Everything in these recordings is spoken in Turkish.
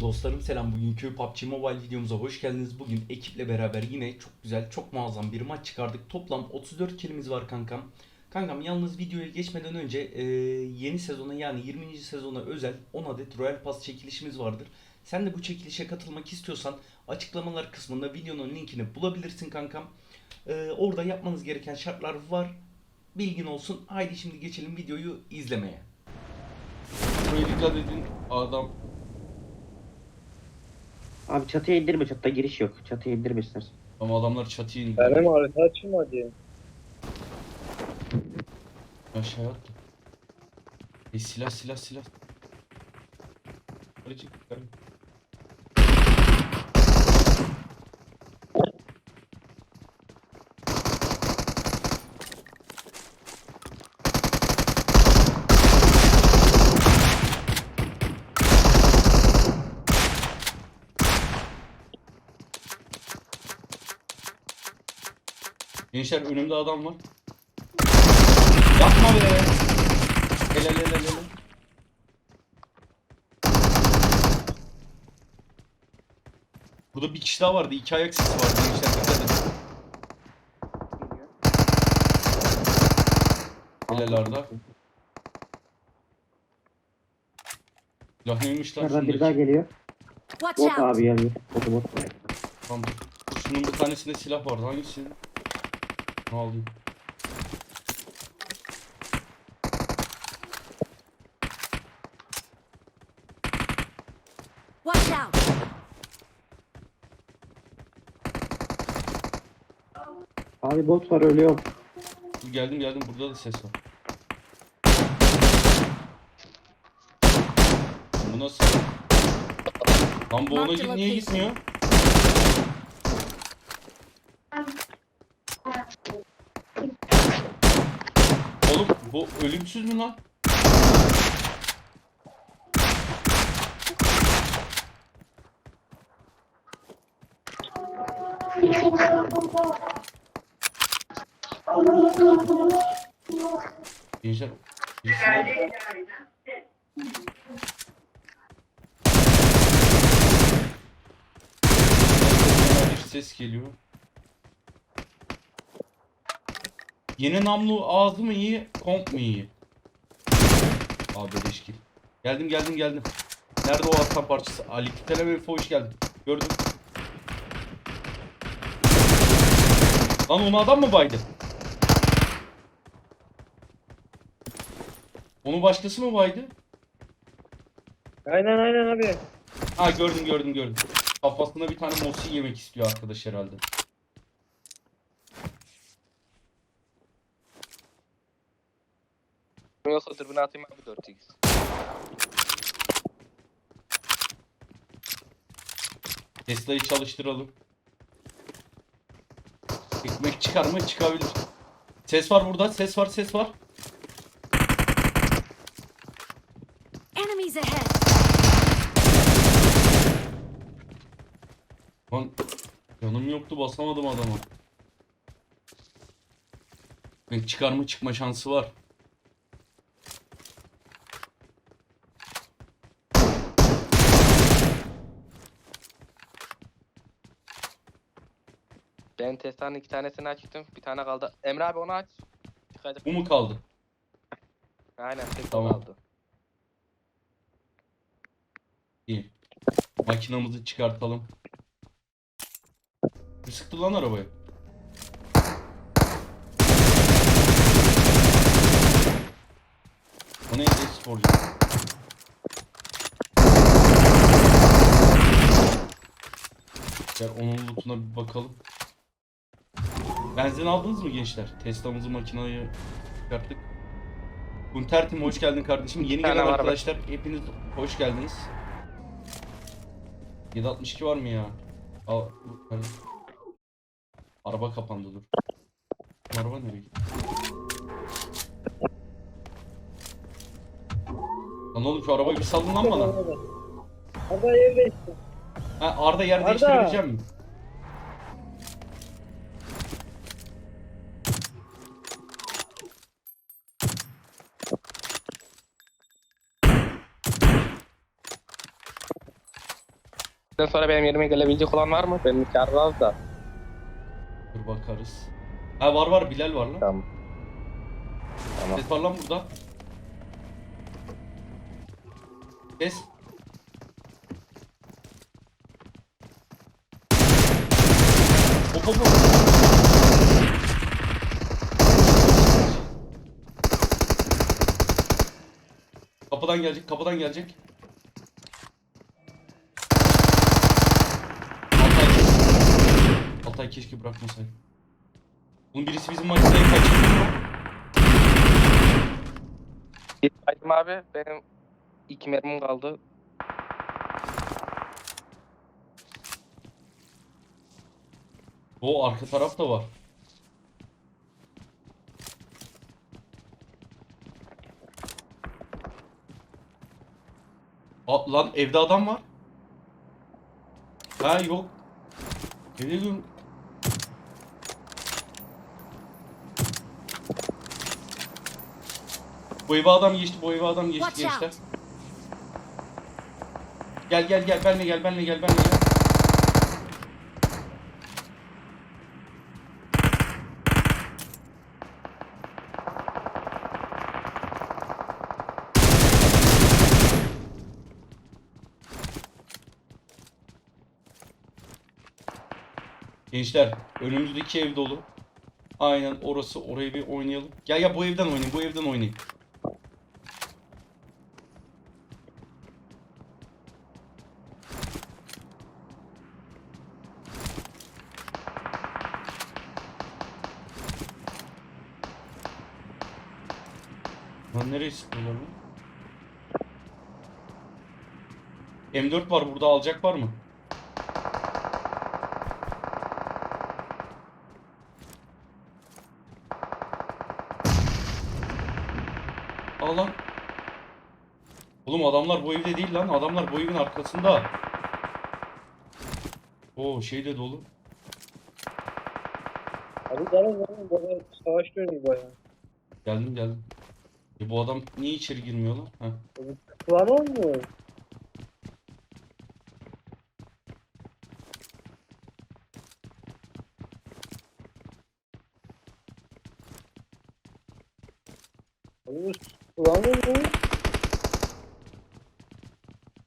Dostlarım selam bugünkü PUBG Mobile videomuza hoş geldiniz. Bugün ekiple beraber yine çok güzel çok muazzam bir maç çıkardık. Toplam 34 kilimiz var kankam. Kankam yalnız videoya geçmeden önce e, yeni sezona yani 20. sezona özel 10 adet Royal Pass çekilişimiz vardır. Sen de bu çekilişe katılmak istiyorsan açıklamalar kısmında videonun linkini bulabilirsin kankam. E, orada yapmanız gereken şartlar var. Bilgin olsun. Haydi şimdi geçelim videoyu izlemeye. Buraya dikkat edin. Adam Abi çatıya indirme çatıda giriş yok. Çatıya indirme istersen. ama adamlar çatıya indi. Benim harita açılmadı. Aşağıya attı. E silah silah silah. Yukarı çık Gençler önümde adam var. Yapma be. Helal helal helal. Burada bir kişi daha vardı. İki ayak sesi vardı. Gençler dikkat edin. Helal Arda. Silah neymiş lan Nereden biri daha şundaki? geliyor. Watch Bot out! abi geliyor. Botu bot. Tamam. Şunun bir tanesinde silah vardı. Hangisi? Ne alayım? Watch out! Abi bot var ölüyorum. Geldim geldim. Burada da ses var. Bu nasıl? Lan bu ona Marked git niye location. gitmiyor? Oğlum bu ölümsüz mü lan? Gençler ses geliyor. Yeni namlu ağzı mı iyi, komp mu iyi? Abi beleşkil. Geldim geldim geldim. Nerede o aslan parçası? Ali Teleme hoş geldin. Gördüm. Lan onu adam mı baydı? Onu başkası mı baydı? Aynen aynen abi. Ha gördüm gördüm gördüm. Kafasına bir tane mosi yemek istiyor arkadaş herhalde. Dürbün atayım abi 4x. Tesla'yı çalıştıralım. Ekmek çıkar mı? Çıkabilir. Ses var burada. Ses var, ses var. Enemies ahead! Lan canım yoktu basamadım adama. Ekmek çıkar mı? Çıkma şansı var. Ben Tesla'nın iki tanesini açtım. Bir tane kaldı. Emre abi onu aç. Çıkacak. Bu mu kaldı? Aynen tek Tamam. kaldı. İyi. Makinamızı çıkartalım. Bir sıktı lan arabayı. O neydi sporcu? Gel onun lootuna bir bakalım. Benzin aldınız mı gençler? Tesla'mızı makinayı çıkarttık. Gunter Tim hoş geldin kardeşim. Yeni gelen var arkadaşlar hepiniz hoş geldiniz. 762 var mı ya? Al, hani- Araba kapandı dur. Araba nereye gitti? Lan oğlum şu arabayı bir salın lan bana. Arda yer değişti. Ha Arda yer değiştirebilecek mi? Sizden sonra benim yerime gelebilecek olan var mı? Benim karı az da. Dur bakarız. Ha var var Bilal var lan. Tamam. Tamam. Ses var lan burada. Ses. Hop hop hop. Kapıdan gelecek, kapıdan gelecek. Altay, keşke bırakmasaydı. Bunun birisi bizim maçı sayı kaçırdı abi benim iki mermim kaldı. O arka taraf da var. Aa, lan evde adam var. Ha yok. Evde Bu eve adam geçti, bu eve adam geçti Watch gençler. out. Gel gel gel benle gel benle gel benle gel. Gençler önümüzdeki ev dolu. Aynen orası orayı bir oynayalım. Gel gel bu evden oynayın bu evden oynayın. Lan nereye sıkıyorlar lan? M4 var burada alacak var mı? Al lan. Oğlum adamlar bu evde değil lan. Adamlar bu evin arkasında. Oo şey de dolu. Abi gelin gelin. Burada savaş görüyoruz bayağı. Geldim geldim. E bu adam niye içeri girmiyor lan? Heh. Var olmuyor.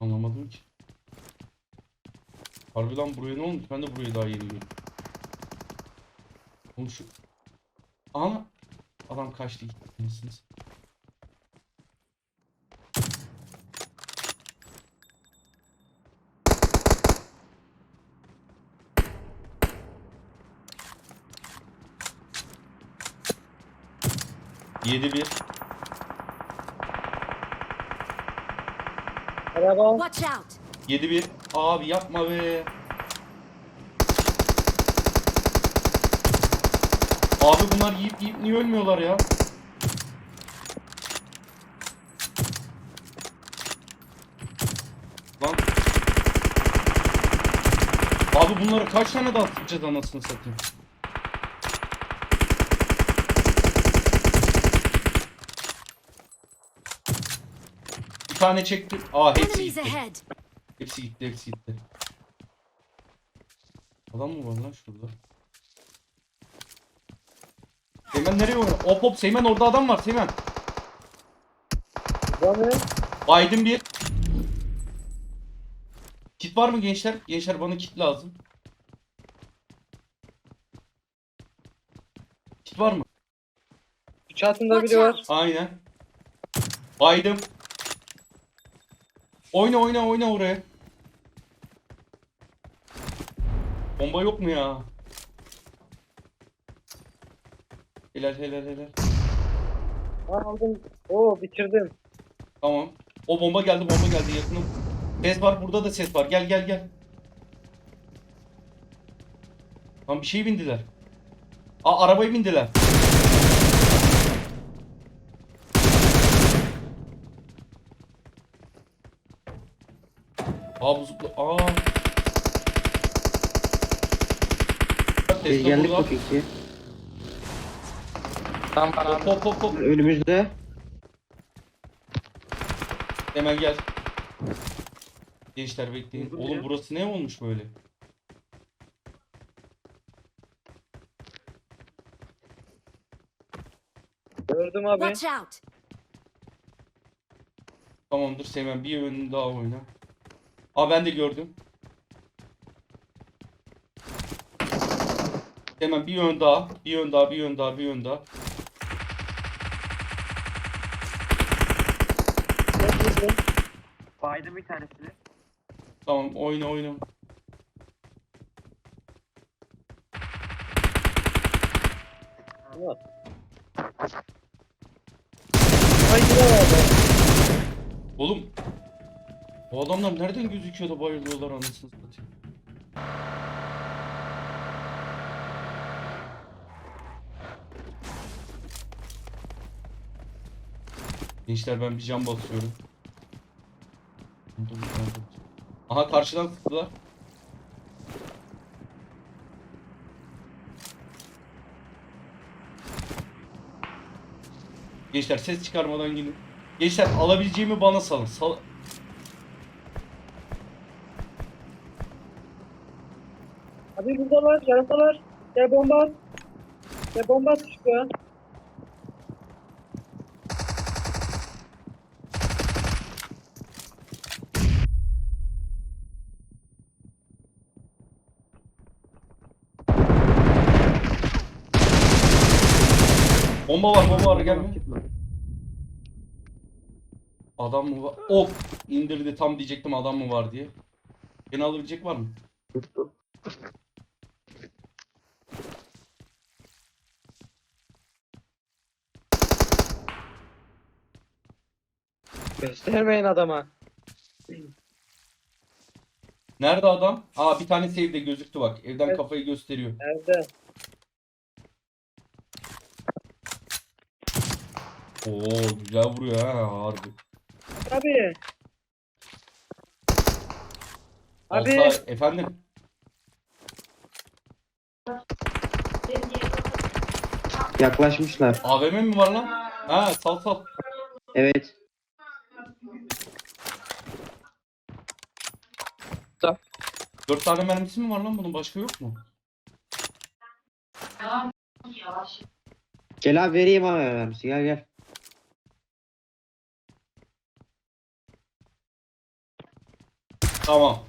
Anlamadım ki. Harbi lan buraya ne olmuş? Ben de buraya daha yeni girdim. Oğlum şu... Ana! Adam kaçtı gitti. Anasını. 7-1. Araba. Watch out. 7-1. Abi yapma be. Abi bunlar yiyip yiyip niye ölmüyorlar ya? Lan. Abi bunları kaç tane daha atacağız anasını satayım? Tane çektim. Aa hepsi gitti. Hepsi gitti, hepsi gitti. Adam mı var lan şurada? Seymen nereye oynuyor? Hop hop Seymen orada adam var Seymen. Ne? Biden bir. Kit var mı gençler? Gençler bana kit lazım. Kit var mı? Çatında biri var. Aynen. Biden. Oyna oyna oyna oraya. Bomba yok mu ya? Helal helal helal. Ha aldım. Oo bitirdim. Tamam. O bomba geldi bomba geldi yakınım. Ses var burada da ses var. Gel gel gel. Lan bir şey bindiler. Aa arabaya bindiler. Aa bu zıpla. Aa. Biz geldik burada. bu. Tamam bana Hop abi. hop hop hop. Önümüzde. Hemen gel. Gençler bekleyin. Buldum Oğlum ya. burası ne olmuş böyle? Gördüm abi. Watch out! Tamamdır Seymen bir yönünü daha oyna. Aa ben de gördüm. Hemen bir yön daha, bir yön daha, bir yön daha, bir yön daha. Baydım bir tanesini. Tamam oyna oyna. Tamam. Haydi. Oğlum. Bu adamlar nereden gözüküyor da bayılıyorlar anasını satayım. Gençler ben bir cam basıyorum. Aha karşıdan sıktılar. Gençler ses çıkarmadan gidin. Gençler alabileceğimi bana salın. Sal Abi buradalar, yanındalar. Gel bomba at. Gel bomba at çıkıyor. Bomba var bomba var gelme. Adam mı var? Ok indirdi tam diyecektim adam mı var diye. Beni alabilecek var mı? Göstermeyin adama. Nerede adam? Aa bir tane save'de gözüktü bak. Evden Evet. kafayı gösteriyor. Nerede? Oo güzel vuruyor ha harbi. Abi. Abi. Alsay- efendim. Yaklaşmışlar. AVM mi var lan? Ha sal sal. Evet. Dört tane mermisi mi var lan bunun başka yok mu? Gel abi vereyim abi vermişsin. Gel gel. Tamam.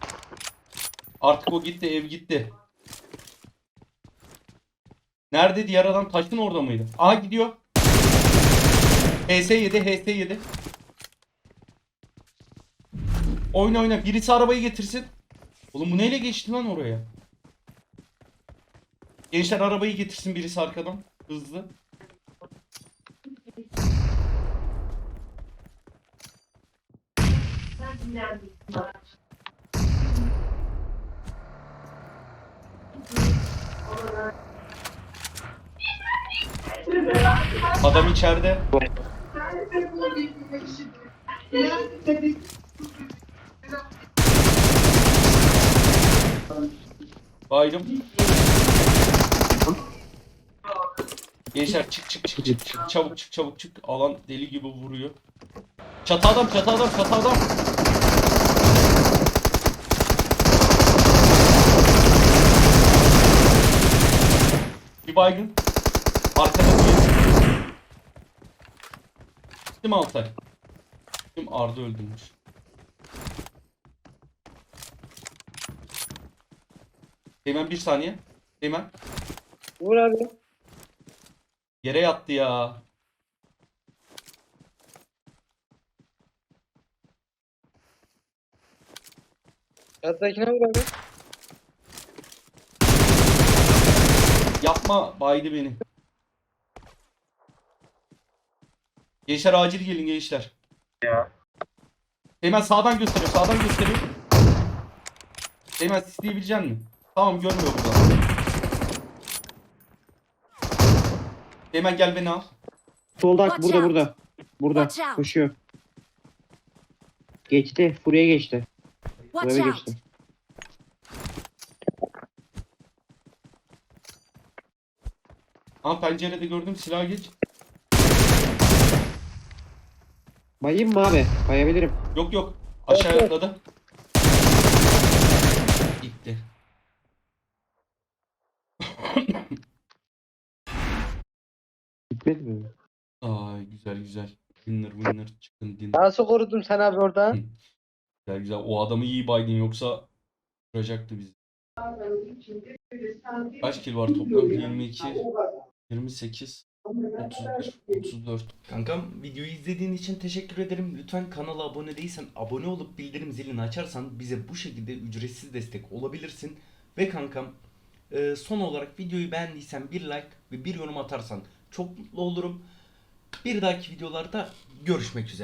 Artık o gitti ev gitti. Nerede diğer adam taşın orada mıydı? Aha gidiyor. HS yedi HS yedi. Oyna oyna birisi arabayı getirsin. Oğlum bu neyle geçti lan oraya? Gençler arabayı getirsin birisi arkadan. Hızlı. Adam içeride. Baydım. Gençler çık çık çık çık çık çabuk çık çabuk çık alan deli gibi vuruyor. Çatı adam çatı adam çatı adam. Bir baygın. Arkada bir. Kim Altay? Kim Arda öldürmüş. Hemen bir saniye. Hemen. Vur abi. Yere yattı ya. Çatıdakine vur abi. Yapma baydı beni. Gençler acil gelin gençler. Ya. Hemen sağdan gösteriyor sağdan gösteriyor. Hemen isteyebilecek misin? Tamam görmüyor burada. Hemen gel beni al. Solda burada burada. Burada Watch out. koşuyor. Geçti. Buraya geçti. Watch Buraya out! geçti. Ama pencerede gördüm silah geç. Bayayım mı abi? Bayabilirim. Yok yok aşağıya Evet, atladı. Gitmedi mi? Ay güzel güzel. Winner winner çıkın din. Nasıl korudum sen abi oradan? Güzel güzel. O adamı iyi baydın yoksa vuracaktı bizi. Kaç kill var toplam? 22, 28, 31, 34. Kankam videoyu izlediğin için teşekkür ederim. Lütfen kanala abone değilsen abone olup bildirim zilini açarsan bize bu şekilde ücretsiz destek olabilirsin. Ve kankam e, son olarak videoyu beğendiysen bir like ve bir yorum atarsan çok mutlu olurum. Bir dahaki videolarda görüşmek üzere.